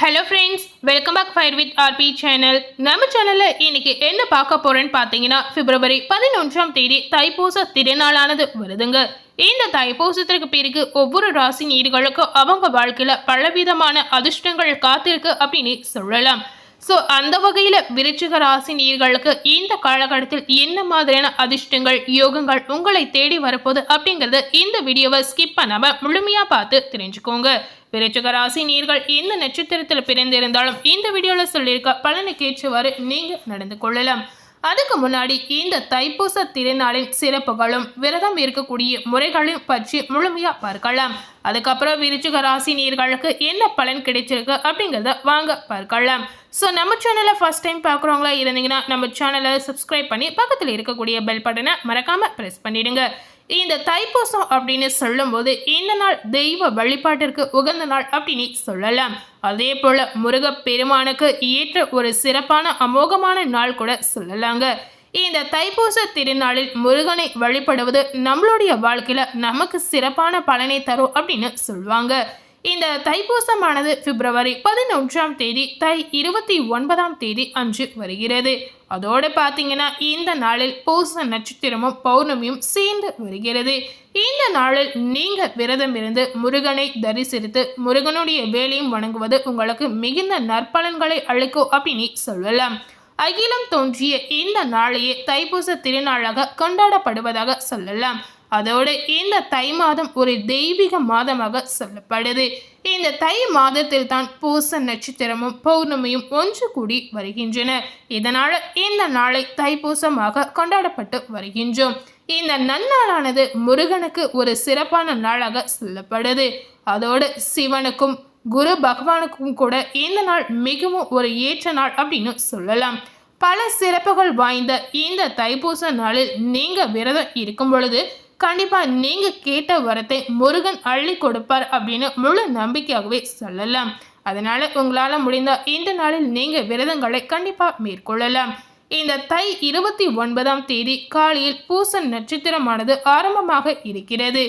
Hello friends welcome back fire with R P channel நம்ம சேனலில் இன்னைக்கு என்ன பார்க்க போகிறேன்னு பார்த்தீங்கன்னா பிப்ரவரி பதினொன்றாம் தேதி தைப்பூச திருநாளானது வருதுங்க. இந்த தைப்பூசத்திற்கு பிறகு ஒவ்வொரு ராசி நீர்களுக்கும் அவங்க வாழ்க்கையில் பலவிதமான அதிர்ஷ்டங்கள் காத்திருக்கு அப்படின்னு சொல்லலாம். ஸோ அந்த வகையில் விருச்சிக ராசி நீர்களுக்கு இந்த காலகட்டத்தில் என்ன மாதிரியான அதிர்ஷ்டங்கள் யோகங்கள் உங்களை தேடி வரப்போகுது அப்படிங்கிறத இந்த வீடியோவை ஸ்கிப் பண்ணாமல் முழுமையாக பார்த்து தெரிஞ்சுக்கோங்க. விருச்சிக ராசி நீர்கள் எந்த நட்சத்திரத்தில் பிறந்திருந்தாலும் இந்த வீடியோவில் சொல்லியிருக்க பலனுக்கேற்றவாறு நீங்கள் நடந்து கொள்ளலாம். அதுக்கு முன்னாடி இந்த தைப்பூச திருநாளின் சிறப்புகளும் விரதம் இருக்கக்கூடிய முறைகளையும் பற்றி முழுமையாக பார்க்கலாம். அதுக்கப்புறம் விருச்சிக ராசி நீர்களுக்கு என்ன பலன் கிடைச்சிருக்கு அப்படிங்கிறத வாங்க பார்க்கலாம். ஸோ நம்ம சேனலை ஃபஸ்ட் டைம் பார்க்குறவங்களா இருந்தீங்கன்னா நம்ம சேனலை சப்ஸ்கிரைப் பண்ணி பக்கத்தில் இருக்கக்கூடிய பெல் பட்டனை மறக்காமல் ப்ரெஸ் பண்ணிடுங்க. இந்த தைப்பூசம் அப்படின்னு சொல்லும்போது இந்த நாள் தெய்வ வழிபாட்டிற்கு உகந்த நாள் அப்படின்னு சொல்லலாம். அதே போல முருகப் பெருமானுக்கு ஏற்ற ஒரு சிறப்பான அமோகமான நாள் கூட சொல்லலாங்க. இந்த தைப்பூச திருநாளில் முருகனை வழிபடுவது நம்மளுடைய வாழ்க்கையில நமக்கு சிறப்பான பலனை தரும் அப்படின்னு சொல்லுவாங்க. இந்த தைப்பூசமானது பிப்ரவரி பதினொன்றாம் தேதி தை இருபத்தி ஒன்பதாம் தேதி அன்று வருகிறது. அதோடு பார்த்தீங்கன்னா இந்த நாளில் பூச நட்சத்திரமும் பௌர்ணமியும் சேர்ந்து வருகிறது. இந்த நாளில் நீங்கள் விரதம் இருந்து முருகனை தரிசித்து முருகனுடைய வேலையும் வணங்குவது உங்களுக்கு மிகுந்த நற்பலன்களை அளிக்கும் அப்படின்னு சொல்லலாம். அகிலம் தோன்றிய இந்த நாளையே தைப்பூச திருநாளாக கொண்டாடப்படுவதாக சொல்லலாம். அதோடு இந்த தை மாதம் ஒரு தெய்வீக மாதமாக சொல்லப்படுது. இந்த தை மாதத்தில் தான் பூச நட்சத்திரமும் பௌர்ணமியும் ஒன்று கூடி வருகின்றன. இதனால் இந்த நாளை தைப்பூசமாக கொண்டாடப்பட்டு வருகின்றோம். இந்த நன்னாளானது முருகனுக்கு ஒரு சிறப்பான நாளாக சொல்லப்படுது. அதோடு சிவனுக்கும் குரு பகவானுக்கும் கூட இந்த நாள் மிகவும் ஒரு ஏற்ற நாள் அப்படின்னு சொல்லலாம். பல சிறப்புகள் வாய்ந்த இந்த தைப்பூச நாளில் நீங்கள் விரதம் இருக்கும் பொழுது கண்டிப்பாக நீங்கள் கேட்ட வரத்தை முருகன் அள்ளி கொடுப்பார் அப்படின்னு முழு நம்பிக்கையாகவே சொல்லலாம். அதனால உங்களால் முடிந்தால் இந்த நாளில் நீங்கள் விரதங்களை கண்டிப்பாக மேற்கொள்ளலாம். இந்த தை இருபத்தி ஒன்பதாம் தேதி காலையில் பூசன் நட்சத்திரமானது ஆரம்பமாக இருக்கிறது.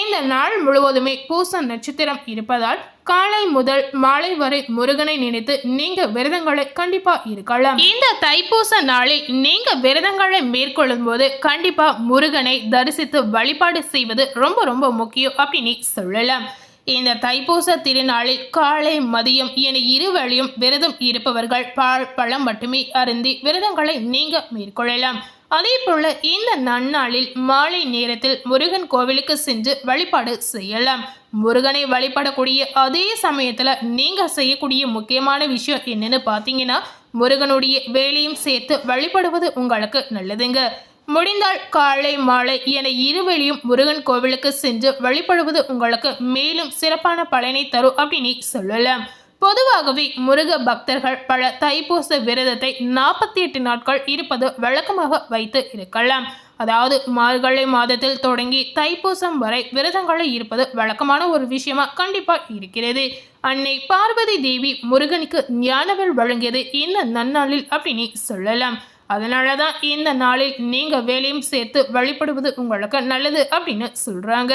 இந்த நாள் முழுவதுமே பூசன் நட்சத்திரம் இருப்பதால் காலை முதல் மாலை வரை முருகனை நினைத்து நீங்க விரதங்களை கண்டிப்பா இருக்கலாம். இந்த தைப்பூச நாளில் நீங்க விரதங்களை மேற்கொள்ளும் போது கண்டிப்பா முருகனை தரிசித்து வழிபாடு செய்வது ரொம்ப ரொம்ப முக்கியம் அப்படின்னு சொல்லலாம். இந்த தைப்பூச திருநாளில் காலை மதியம் என இரு வழியும் விரதம் இருப்பவர்கள் பால் பழம் மட்டுமே அருந்தி விரதங்களை நீங்க மேற்கொள்ளலாம். அதே போல இந்த நன்னாளில் மாலை நேரத்தில் முருகன் கோவிலுக்கு சென்று வழிபாடு செய்யலாம். முருகனை வழிபடக்கூடிய அதே சமயத்துல நீங்க செய்யக்கூடிய முக்கியமான விஷயம் என்னன்னு பார்த்தீங்கன்னா முருகனுடைய வேலையும் சேர்த்து வழிபடுவது உங்களுக்கு நல்லதுங்க. முடிந்தால் காலை மாலை என இருவெளியும் முருகன் கோவிலுக்கு சென்று வழிபடுவது உங்களுக்கு மேலும் சிறப்பான பலனை தரும் அப்படின்னு சொல்லலாம். பொதுவாகவே முருக பக்தர்கள் பல தைப்பூச விரதத்தை நாற்பத்தி எட்டு நாட்கள் இருப்பது வழக்கமாக வைத்து இருக்கலாம். அதாவது மார்கழி மாதத்தில் தொடங்கி தைப்பூசம் வரை விரதங்களை இருப்பது வழக்கமான ஒரு விஷயமா கண்டிப்பா இருக்கிறது. அன்னை பார்வதி தேவி முருகனுக்கு ஞானவில் வழங்கியது இந்த நன்னாளில் அப்படின்னு சொல்லலாம். அதனால தான் இந்த நாளில் நீங்கள் வேலையும் சேர்த்து வழிபடுவது உங்களுக்கு நல்லது அப்படின்னு சொல்கிறாங்க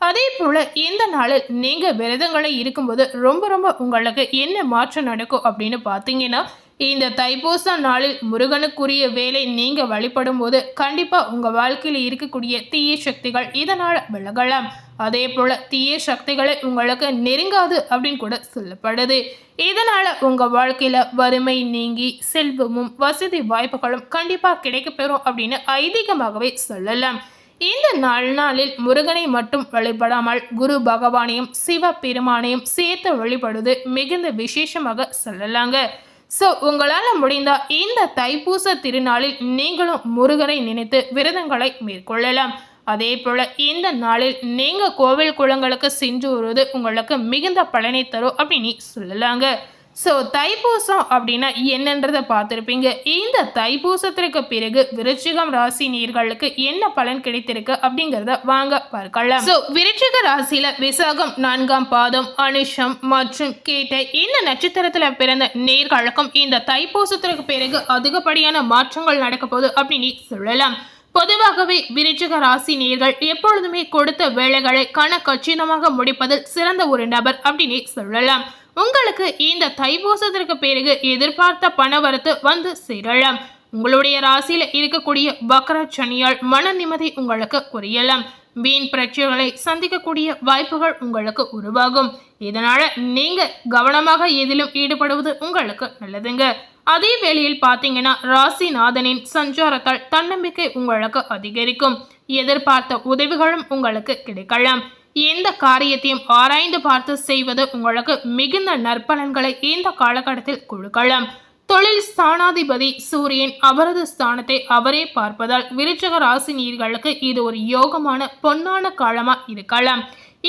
அதே போல் இந்த நாளில் நீங்கள் விரதங்களை இருக்கும்போது ரொம்ப ரொம்ப உங்களுக்கு என்ன மாற்றம் நடக்கும் அப்படின்னு பார்த்தீங்கன்னா இந்த தைப்பூச நாளில் முருகனுக்குரிய வேலை நீங்கள் வழிபடும் போது கண்டிப்பாக உங்கள் வாழ்க்கையில் இருக்கக்கூடிய தீய சக்திகள் இதனால் விலகலாம். அதே போல் தீய சக்திகளை உங்களுக்கு நெருங்காது அப்படின்னு கூட சொல்லப்படுது. இதனால் உங்கள் வாழ்க்கையில் வறுமை நீங்கி செல்வமும் வசதி வாய்ப்புகளும் கண்டிப்பாக கிடைக்கப்பெறும் அப்படின்னு ஐதீகமாகவே சொல்லலாம். இந்த நாள் நாளில் முருகனை மட்டும் வழிபடாமல் குரு பகவானையும் சிவ பெருமானையும் சேர்த்து வழிபடுவது மிகுந்த விசேஷமாக சொல்லலாங்க. ஸோ உங்களால் முடிந்தால் இந்த தைப்பூச திருநாளில் நீங்களும் முருகனை நினைத்து விரதங்களை மேற்கொள்ளலாம். அதே போல் இந்த நாளில் நீங்கள் கோவில் குளங்களுக்கு சென்று வருவது உங்களுக்கு மிகுந்த பலனை தரும் அப்படின்னு சொல்லலாங்க. ஸோ தைப்பூசம் அப்படின்னா என்னன்றதை பார்த்துருப்பீங்க. இந்த தைப்பூசத்திற்கு பிறகு விருச்சிகம் ராசி நீர்களுக்கு என்ன பலன் கிடைத்திருக்கு அப்படிங்கிறத வாங்க பார்க்கலாம். ஸோ விருச்சிக ராசியில விசாகம் நான்காம் பாதம் அனுஷம் மற்றும் கேட்ட இந்த நட்சத்திரத்தில் பிறந்த நேர்களுக்கும் இந்த தைப்பூசத்திற்கு பிறகு அதிகப்படியான மாற்றங்கள் நடக்க போகுது அப்படின்னு சொல்லலாம். பொதுவாகவே விருச்சிக ராசி நேர்கள் எப்பொழுதுமே கொடுத்த வேலைகளை கன கச்சிதமாக முடிப்பதில் சிறந்த ஒரு நபர் அப்படின்னு சொல்லலாம். உங்களுக்கு இந்த தைப்பூசத்திற்கு பிறகு எதிர்பார்த்த பணவரத்து வந்து சேரலாம். உங்களுடைய ராசியில இருக்கக்கூடிய வக்கர சனியால் மன நிம்மதி உங்களுக்கு குறையலாம். வீண் பிரச்சனைகளை சந்திக்கக்கூடிய வாய்ப்புகள் உங்களுக்கு உருவாகும். இதனால நீங்க கவனமாக எதிலும் ஈடுபடுவது உங்களுக்கு நல்லதுங்க. அதே வேளையில் பார்த்தீங்கன்னா ராசிநாதனின் சஞ்சாரத்தால் தன்னம்பிக்கை உங்களுக்கு அதிகரிக்கும். எதிர்பார்த்த உதவிகளும் உங்களுக்கு கிடைக்கலாம். எந்த காரியத்தையும் ஆராய்ந்து பார்த்து செய்வது உங்களுக்கு மிகுந்த நற்பலன்களை இந்த காலகட்டத்தில் கொடுக்கலாம். தொழில் ஸ்தானாதிபதி சூரியன் அவரது ஸ்தானத்தை அவரே பார்ப்பதால் விருச்சக ராசி நீர்களுக்கு இது ஒரு யோகமான பொன்னான காலமா இருக்கலாம்.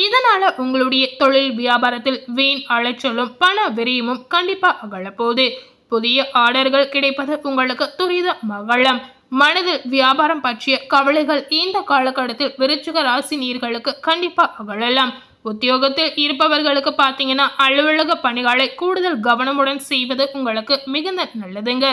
இதனால உங்களுடைய தொழில் வியாபாரத்தில் வீண் அலைச்சலும் பண விரயமும் கண்டிப்பா அகலப்போகுது. புதிய ஆர்டர்கள் கிடைப்பது உங்களுக்கு துரித மகளம் மனதில் வியாபாரம் பற்றிய கவலைகள் இந்த காலகட்டத்தில் விருச்சிக ராசி நீர்களுக்கு கண்டிப்பாக அகழலாம். உத்தியோகத்தில் இருப்பவர்களுக்கு பார்த்தீங்கன்னா அலுவலக பணிகளை கூடுதல் கவனமுடன் செய்வது உங்களுக்கு மிகுந்த நல்லதுங்க.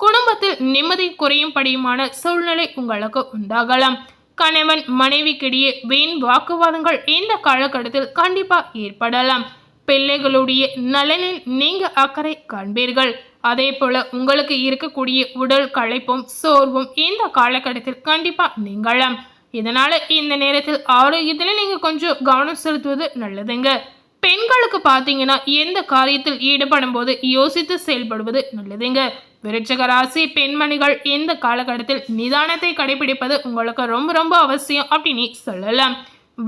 குடும்பத்தில் நிம்மதி குறையும்படியுமான சூழ்நிலை உங்களுக்கு உண்டாகலாம். கணவன் மனைவிக்கிடையே வீண் வாக்குவாதங்கள் இந்த காலகட்டத்தில் கண்டிப்பாக ஏற்படலாம். பிள்ளைகளுடைய நலனில் நீங்க அக்கறை காண்பீர்கள். அதே போல் உங்களுக்கு இருக்கக்கூடிய உடல் களைப்பும் சோர்வும் இந்த காலகட்டத்தில் கண்டிப்பாக நீங்களாம் இதனால் இந்த நேரத்தில் ஆரோக்கியத்தில் நீங்கள் கொஞ்சம் கவனம் செலுத்துவது நல்லதுங்க. பெண்களுக்கு பார்த்தீங்கன்னா எந்த காரியத்தில் ஈடுபடும் போது யோசித்து செயல்படுவது நல்லதுங்க. விருச்சக ராசி பெண்மணிகள் இந்த காலகட்டத்தில் நிதானத்தை கடைபிடிப்பது உங்களுக்கு ரொம்ப ரொம்ப அவசியம் அப்படின்னு சொல்லலாம்.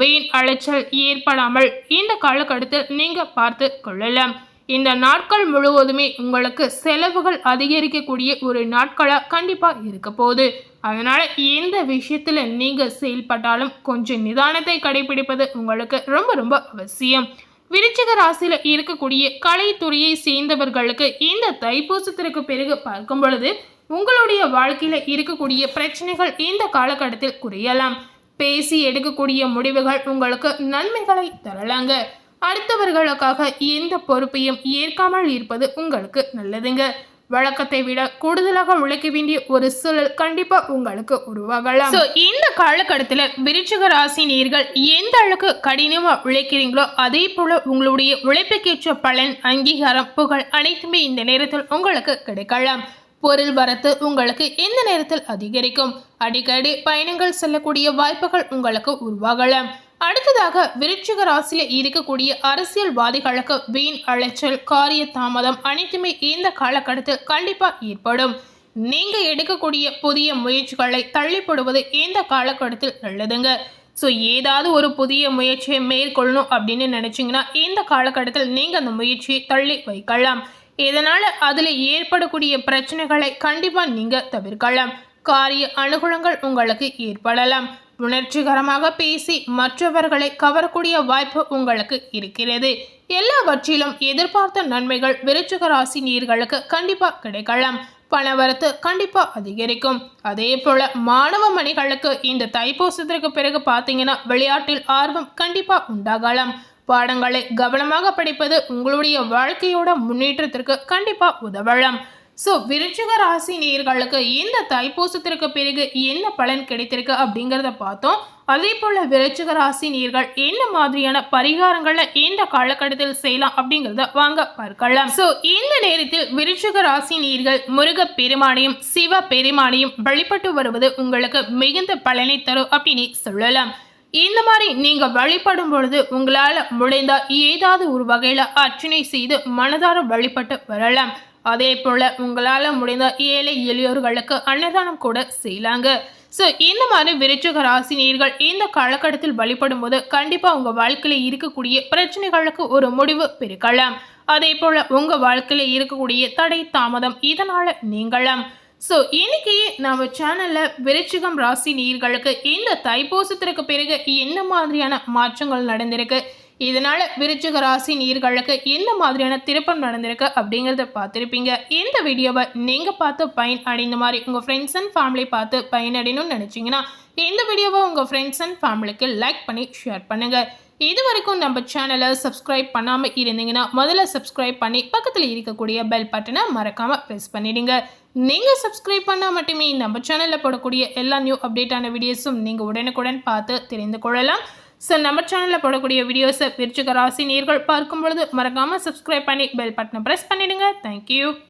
வீண் அலைச்சல் ஏற்படாமல் இந்த காலகட்டத்தில் நீங்கள் பார்த்து கொள்ளலாம். இந்த நாட்கள் முழுவதுமே உங்களுக்கு செலவுகள் அதிகரிக்கக்கூடிய ஒரு நாட்களாக கண்டிப்பாக இருக்க போகுது. அதனால் எந்த விஷயத்தில் நீங்கள் செயல்பட்டாலும் கொஞ்சம் நிதானத்தை கடைபிடிப்பது உங்களுக்கு ரொம்ப ரொம்ப அவசியம். விருச்சிக ராசியில் இருக்கக்கூடிய கலைத்துறையை சேர்ந்தவர்களுக்கு இந்த தைப்பூசத்திற்கு பிறகு பார்க்கும் பொழுது உங்களுடைய வாழ்க்கையில் இருக்கக்கூடிய பிரச்சனைகள் இந்த காலகட்டத்தில் குறையலாம். பேசி எடுக்கக்கூடிய முடிவுகள் உங்களுக்கு நன்மைகளை தரலாங்க. அடுத்தவர்களுக்காக எந்த பொறுப்பையும் ஏற்காமல் இருப்பது உங்களுக்கு நல்லதுங்க. வழக்கத்தை விட கூடுதலாக உழைக்க வேண்டிய ஒரு சூழல் கண்டிப்பா உங்களுக்கு உருவாகலாம். ஸோ இந்த காலகட்டத்தில் விருச்சிக ராசி நீர்கள் எந்த அளவுக்கு கடினமாக உழைக்கிறீங்களோ அதே போல உங்களுடைய உழைப்புக்கேற்ற பலன் அங்கீகாரம் புகழ் அனைத்துமே இந்த நேரத்தில் உங்களுக்கு கிடைக்கலாம். பொருள் வரத்து உங்களுக்கு எந்த நேரத்தில் அதிகரிக்கும்? அடிக்கடி பயணங்கள் செல்லக்கூடிய வாய்ப்புகள் உங்களுக்கு உருவாகலாம். அடுத்ததாக விருட்சிக ராசியில் இருக்கக்கூடிய அரசியல்வாதிகளுக்கு வீண் அலைச்சல் காரிய தாமதம் அனைத்துமே இந்த காலகட்டத்தில் கண்டிப்பாக ஏற்படும். நீங்கள் எடுக்கக்கூடிய புதிய முயற்சிகளை தள்ளிப்படுவது இந்த காலகட்டத்தில் நல்லதுங்க. ஸோ ஏதாவது ஒரு புதிய முயற்சியை மேற்கொள்ளணும் அப்படின்னு நினச்சிங்கன்னா இந்த காலகட்டத்தில் நீங்கள் அந்த முயற்சியை தள்ளி வைக்கலாம். இதனால் அதில் ஏற்படக்கூடிய பிரச்சனைகளை கண்டிப்பாக நீங்கள் தவிர்க்கலாம். காரிய அனுகூலங்கள் உங்களுக்கு ஏற்படலாம். உணர்ச்சிகரமாக பேசி மற்றவர்களை கவரக்கூடிய வாய்ப்பு உங்களுக்கு இருக்கிறது. எல்லாவற்றிலும் எதிர்பார்த்த நன்மைகள் விருச்சிக ராசி நீர்களுக்கு கண்டிப்பாக கிடைக்கலாம். பணவரத்து கண்டிப்பாக அதிகரிக்கும். அதே போல மாணவ மணிகளுக்கு இந்த தைப்பூசத்திற்கு பிறகு பார்த்தீங்கன்னா விளையாட்டில் ஆர்வம் கண்டிப்பாக உண்டாகலாம். பாடங்களை கவனமாக படிப்பது உங்களுடைய வாழ்க்கையோட முன்னேற்றத்திற்கு கண்டிப்பாக உதவலாம். ஸோ விருச்சிக ராசி நேர்களுக்கு இந்த தைப்பூசத்திற்கு பிறகு என்ன பலன் கிடைத்திருக்கு அப்படிங்கிறத பார்த்தோம். அதே போல விருச்சிக ராசி நீர்கள் என்ன மாதிரியான பரிகாரங்களை இந்த காலகட்டத்தில் செய்யலாம் அப்படிங்கிறத வாங்க பார்க்கலாம். ஸோ இந்த நேரத்தில் விருச்சிக ராசி நீர்கள் முருக பெருமானையும் சிவ பெருமானையும் வழிபட்டு வருவது உங்களுக்கு மிகுந்த பலனை தரும் அப்படின்னு சொல்லலாம். இந்த மாதிரி நீங்க வழிபடும் பொழுது உங்களால் முடிந்தால் ஏதாவது ஒரு வகையில அர்ச்சனை செய்து மனதார வழிபட்டு வரலாம். அதே போல் உங்களால் முடிந்த ஏழை எளியோர்களுக்கு அன்னதானம் கூட செய்யலாங்க ஸோ இந்த மாதிரி விருச்சக ராசினியர்கள் இந்த காலகட்டத்தில் வழிபடும் போது கண்டிப்பாக உங்கள் வாழ்க்கையில் இருக்கக்கூடிய பிரச்சனைகளுக்கு ஒரு முடிவு பெருக்கலாம். அதே போல் உங்கள் வாழ்க்கையில் இருக்கக்கூடிய தடை தாமதம் இதனால் நீங்களாம் ஸோ இன்னைக்கு நம்ம சேனலில் விருச்சிகம் ராசி நீர்களுக்கு இந்த தைப்பூசத்திற்கு பிறகு என்ன மாதிரியான மாற்றங்கள் நடந்திருக்கு? இதனால விருச்சிக ராசி நீர்களுக்கு என்ன மாதிரியான திருப்பம் நடந்திருக்கு அப்படிங்கிறத பார்த்துருப்பீங்க. இந்த வீடியோவை நீங்கள் பார்த்து பயன் அடைந்த மாதிரி உங்கள் ஃப்ரெண்ட்ஸ் அண்ட் ஃபேமிலி பார்த்து பயனடையணும்னு நினச்சிங்கன்னா இந்த வீடியோவை உங்கள் ஃப்ரெண்ட்ஸ் அண்ட் ஃபேமிலிக்கு லைக் பண்ணி ஷேர் பண்ணுங்கள் இது வரைக்கும் நம்ம சேனலை சப்ஸ்கிரைப் பண்ணாமல் இருந்தீங்கன்னா முதல்ல சப்ஸ்கிரைப் பண்ணி பக்கத்தில் இருக்கக்கூடிய பெல் பட்டனை மறக்காமல் ப்ரெஸ் பண்ணிடுங்க. நீங்கள் சப்ஸ்கிரைப் பண்ணால் மட்டுமே நம்ம சேனலில் போடக்கூடிய எல்லா நியூ அப்டேட்டான வீடியோஸும் நீங்கள் உடனுக்குடன் பார்த்து தெரிந்து கொள்ளலாம். ஸோ நம்ம சேனலில் போடக்கூடிய வீடியோஸை விருச்சிக ராசி நேர்கள் பார்க்கும் பொழுது மறக்காமல் சப்ஸ்கிரைப் பண்ணி பெல் பட்டனை ப்ரெஸ் பண்ணிடுங்க. தேங்க்யூ